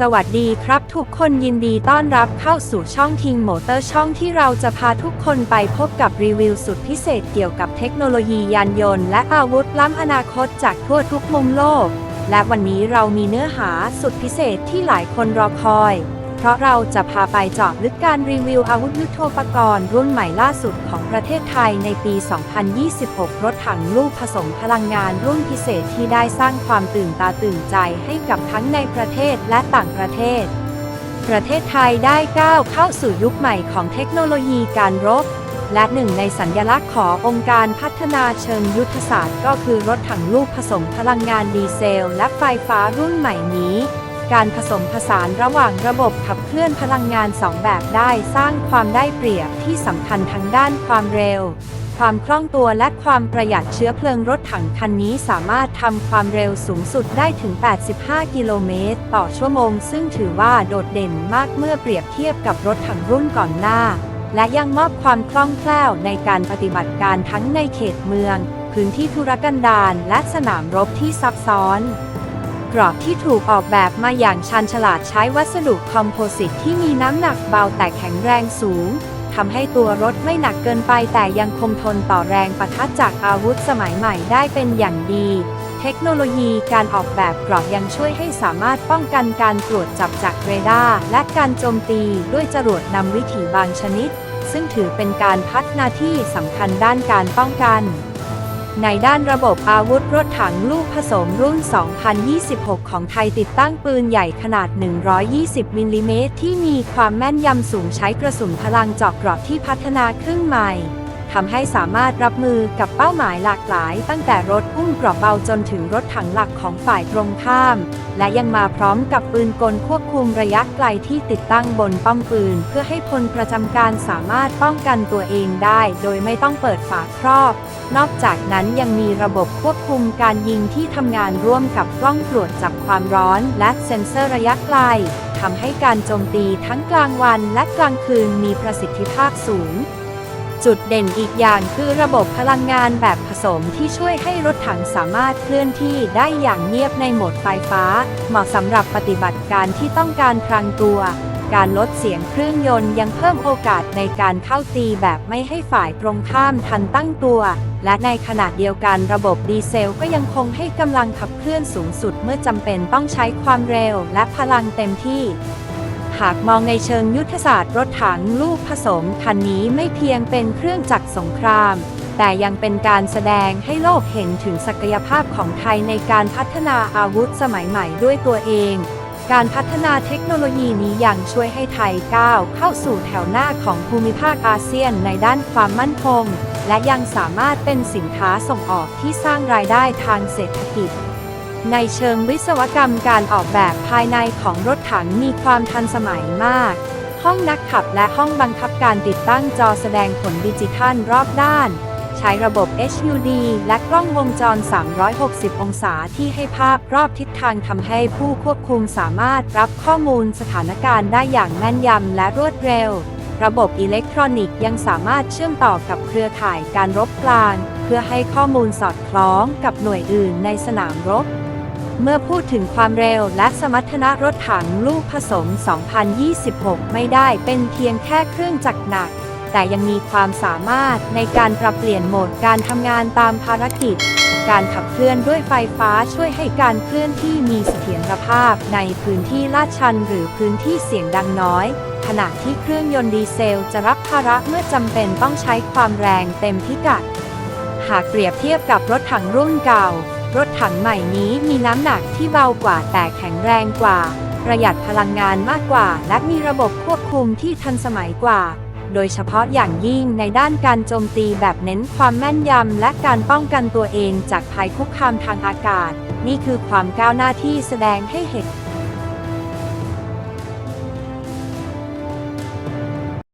สวัสดีครับทุกคนยินดีต้อนรับเข้าสู่ช่องทิงโมเตอร์ช่องที่เราจะพาทุกคนไปพบกับรีวิวสุดพิเศษเกี่ยวกับเทคโนโลยียานยนต์ และอาวุธล้ำอนาคตจากทั่วทุกมุมโลก และวันนี้เรามีเนื้อหาสุดพิเศษที่หลายคนรอคอย ราะเราจะพาไปเจาะลึกการรีวิวอาวุธยุทโธปกรณ์รุ่นใหม่ล่าสุดของประเทศไทยในปี 2026 รถถังลูกผสมพลังงานรุ่นพิเศษที่ได้สร้างความตื่นตาตื่นใจให้กับทั้งในประเทศและต่างประเทศ ประเทศไทยได้ก้าวเข้าสู่ยุคใหม่ของเทคโนโลยีการรบและหนึ่งในสัญญลักษณ์ขององค์การพัฒนาเชิงยุทธศาสตร์ ก็คือรถถังลูกผสมพลังงานดีเซล และไฟฟ้ารุ่นใหม่นี้ การผสมผสานระหว่างระบบขับเคลื่อนพลังงานสองแบบได้สร้างความได้เปรียบที่สำคัญทั้งด้านความเร็ว ความคล่องตัวและความประหยัดเชื้อเพลิงรถถังคันนี้สามารถทำความเร็วสูงสุดได้ถึง 85 กิโลเมตร ต่อชั่วโมง ซึ่งถือว่าโดดเด่นมากเมื่อเปรียบเทียบกับรถถังรุ่นก่อนหน้า และยังมอบความคล่องแคล่วในการปฏิบัติการทั้งในเขตเมือง พื้นที่ธุรกันดารและสนามรบที่ซับซ้อน กรอบที่ถูกออกแบบมาอย่างชันฉลาดใช้วัสดุคอมโพสิตที่มีน้ำหนักเบาแต่แข็งแรงสูงทำให้ตัวรถไม่หนักเกินไปแต่ยังคงทนต่อแรงปะทะจากอาวุธสมัยใหม่ได้เป็นอย่างดี เทคโนโลยีการออกแบบกรอบยังช่วยให้สามารถป้องกันการตรวจจับจากเรดาร์และการโจมตีด้วยจรวดนำวิถีบางชนิด ซึ่งถือเป็นการพัฒนาที่สำคัญด้านการป้องกัน ในด้านระบบอาวุธรถถังลูกผสมรุ่น 2026 ของไทยติดตั้งปืนใหญ่ขนาด 120 มิลลิเมตรที่มีความแม่นยำสูงใช้กระสุนพลังเจาะเกราะที่พัฒนาขึ้นใหม่ ทำให้สามารถรับมือกับเป้าหมายหลากหลาย ตั้งแต่รถอุ้มกราะเบาจนถึงรถถังหลักของฝ่ายตรงข้าม และยังมาพร้อมกับปืนกลควบคุมระยะไกลที่ติดตั้งบนป้อมปืน เพื่อให้พลประจำการสามารถป้องกันตัวเองได้ โดยไม่ต้องเปิดฝาครอบ นอกจากนั้นยังมีระบบควบคุมการยิงที่ทำงานร่วมกับกล้องตรวจจับความร้อน และเซ็นเซอร์ระยะไกลทำให้การโจมตีทั้งกลางวันและกลางคืนมีประสิทธิภาพสูง จุดเด่นอีกอย่างคือระบบพลังงานแบบผสมที่ช่วยให้รถถังสามารถเคลื่อนที่ได้อย่างเงียบในโหมดไฟฟ้า เหมาะสำหรับปฏิบัติการที่ต้องการพลางตัว การลดเสียงเครื่องยนต์ยังเพิ่มโอกาสในการเข้าตีแบบไม่ให้ฝ่ายตรงข้ามทันตั้งตัว และในขณะเดียวกันระบบดีเซลก็ยังคงให้กำลังขับเคลื่อนสูงสุดเมื่อจำเป็นต้องใช้ความเร็วและพลังเต็มที่ หากมองในเชิงยุทธศาสตร์รถถังลูกผสมคันนี้ไม่เพียงเป็นเครื่องจักรสงคราม แต่ยังเป็นการแสดงให้โลกเห็นถึงศักยภาพของไทยในการพัฒนาอาวุธสมัยใหม่ด้วยตัวเอง การพัฒนาเทคโนโลยีนี้ยังช่วยให้ไทยก้าวเข้าสู่แถวหน้าของภูมิภาคอาเซียนในด้านความมั่นคง และยังสามารถเป็นสินค้าส่งออกที่สร้างรายได้ทางเศรษฐกิจ ในเชิงวิศวกรรมการออกแบบภายในของรถถังมีความทันสมัยมาก ห้องนักขับและห้องบังคับการติดตั้งจอแสดงผลดิจิทัลรอบด้าน ใช้ระบบ HUD และกล้องวงจร 360 องศาที่ให้ภาพรอบทิศทางทำให้ผู้ควบคุมสามารถรับข้อมูลสถานการณ์ได้อย่างแม่นยำและรวดเร็วระบบอิเล็กทรอนิกส์ยังสามารถเชื่อมต่อกับเครือข่ายการรบกลาง เพื่อให้ข้อมูลสอดคล้องกับหน่วยอื่นในสนามรบ เมื่อพูดถึงความเร็วและสมรรถนะรถถังลูกผสม 2026 ไม่ได้เป็นเพียงแค่เครื่องจักรหนัก แต่ยังมีความสามารถในการปรับเปลี่ยนโหมดการทำงานตามภารกิจ การขับเคลื่อนด้วยไฟฟ้าช่วยให้การเคลื่อนที่มีเสถียรภาพในพื้นที่ลาดชันหรือพื้นที่เสียงดังน้อยขณะที่เครื่องยนต์ดีเซลจะรับภาระเมื่อจำเป็นต้องใช้ความแรงเต็มพิกัด หากเปรียบเทียบกับรถถังรุ่นเก่า รถถังใหม่นี้มีน้ำหนักที่เบากว่าแต่แข็งแรงกว่า ประหยัดพลังงานมากกว่า และมีระบบควบคุมที่ทันสมัยกว่า โดยเฉพาะอย่างยิ่งในด้านการโจมตีแบบเน้นความแม่นยำและการป้องกันตัวเองจากภัยคุกคามทางอากาศ นี่คือความก้าวหน้าที่แสดงให้เห็น